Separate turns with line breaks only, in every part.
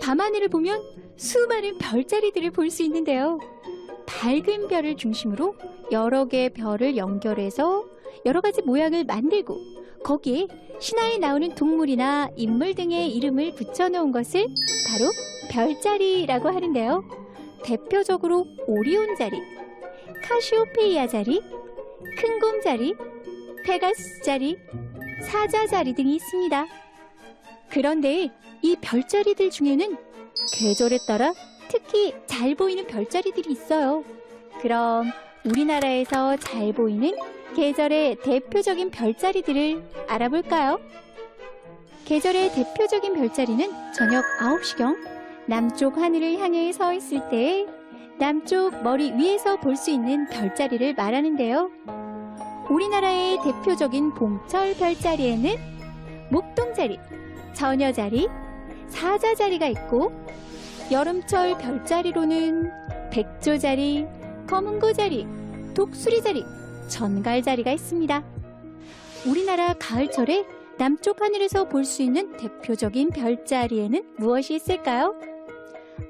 밤하늘을 보면 수많은 별자리들을 볼 수 있는데요. 밝은 별을 중심으로 여러 개의 별을 연결해서 여러 가지 모양을 만들고 거기에 신화에 나오는 동물이나 인물 등의 이름을 붙여놓은 것을 바로 별자리라고 하는데요. 대표적으로 오리온 자리, 카시오페이아 자리, 큰곰 자리, 페가수스 자리, 사자 자리 등이 있습니다. 그런데 이 별자리들 중에는 계절에 따라 특히 잘 보이는 별자리들이 있어요. 그럼 우리나라에서 잘 보이는 계절의 대표적인 별자리들을 알아볼까요? 계절의 대표적인 별자리는 저녁 9시경 남쪽 하늘을 향해 서 있을 때 남쪽 머리 위에서 볼 수 있는 별자리를 말하는데요. 우리나라의 대표적인 봄철 별자리에는 목동자리, 처녀자리, 사자자리가 있고 여름철 별자리로는 백조자리, 검은고자리, 독수리자리, 전갈자리가 있습니다. 우리나라 가을철에 남쪽 하늘에서 볼 수 있는 대표적인 별자리에는 무엇이 있을까요?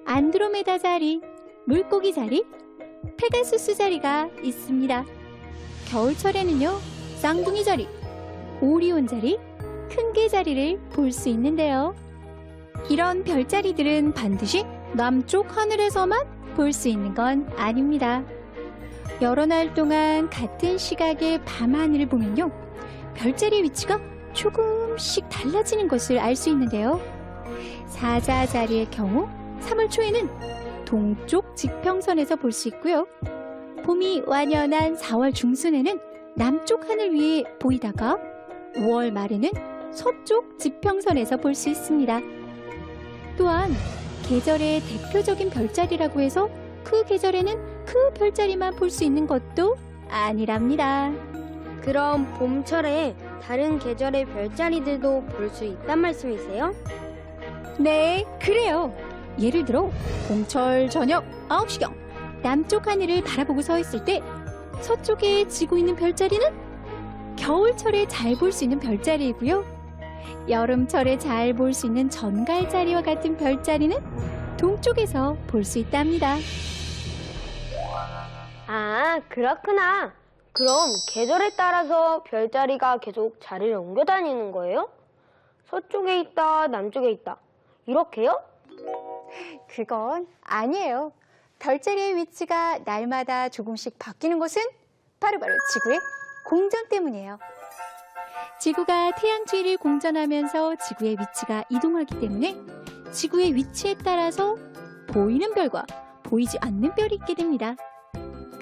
안드로메다 자리, 물고기 자리, 페가수스 자리가 있습니다. 겨울철에는요, 쌍둥이 자리, 오리온 자리, 큰개 자리를 볼 수 있는데요. 이런 별자리들은 반드시 남쪽 하늘에서만 볼 수 있는 건 아닙니다. 여러 날 동안 같은 시각의 밤하늘을 보면요. 별자리의 위치가 조금씩 달라지는 것을 알 수 있는데요. 사자 자리의 경우 3월 초에는 동쪽 지평선에서 볼 수 있고요. 봄이 완연한 4월 중순에는 남쪽 하늘 위에 보이다가 5월 말에는 서쪽 지평선에서 볼 수 있습니다. 또한 계절의 대표적인 별자리라고 해서 그 계절에는 그 별자리만 볼 수 있는 것도 아니랍니다.
그럼 봄철에 다른 계절의 별자리들도 볼 수 있단 말씀이세요?
네, 그래요. 예를 들어 봄철 저녁 9시경 남쪽 하늘을 바라보고 서 있을 때 서쪽에 지고 있는 별자리는 겨울철에 잘 볼 수 있는 별자리이고요. 여름철에 잘 볼 수 있는 전갈자리와 같은 별자리는 동쪽에서 볼 수 있답니다.
아, 그렇구나. 그럼 계절에 따라서 별자리가 계속 자리를 옮겨 다니는 거예요? 서쪽에 있다, 남쪽에 있다. 이렇게요?
그건 아니에요. 별자리의 위치가 날마다 조금씩 바뀌는 것은 바로바로 지구의 공전 때문이에요. 지구가 태양 주위를 공전하면서 지구의 위치가 이동하기 때문에 지구의 위치에 따라서 보이는 별과 보이지 않는 별이 있게 됩니다.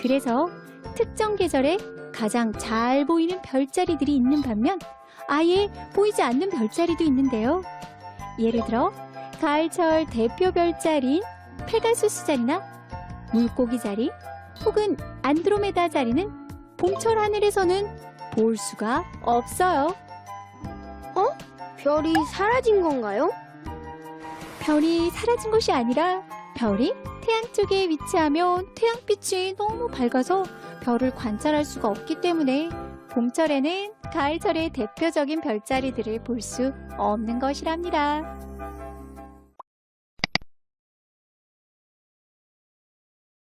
그래서 특정 계절에 가장 잘 보이는 별자리들이 있는 반면 아예 보이지 않는 별자리도 있는데요. 예를 들어 가을철 대표 별자리인 페가수스 자리나 물고기 자리 혹은 안드로메다 자리는 봄철 하늘에서는 볼 수가 없어요.
별이 사라진 건가요?
별이 사라진 것이 아니라 별이 태양 쪽에 위치하면 태양빛이 너무 밝아서 별을 관찰할 수가 없기 때문에 봄철에는 가을철의 대표적인 별자리들을 볼 수 없는 것이랍니다.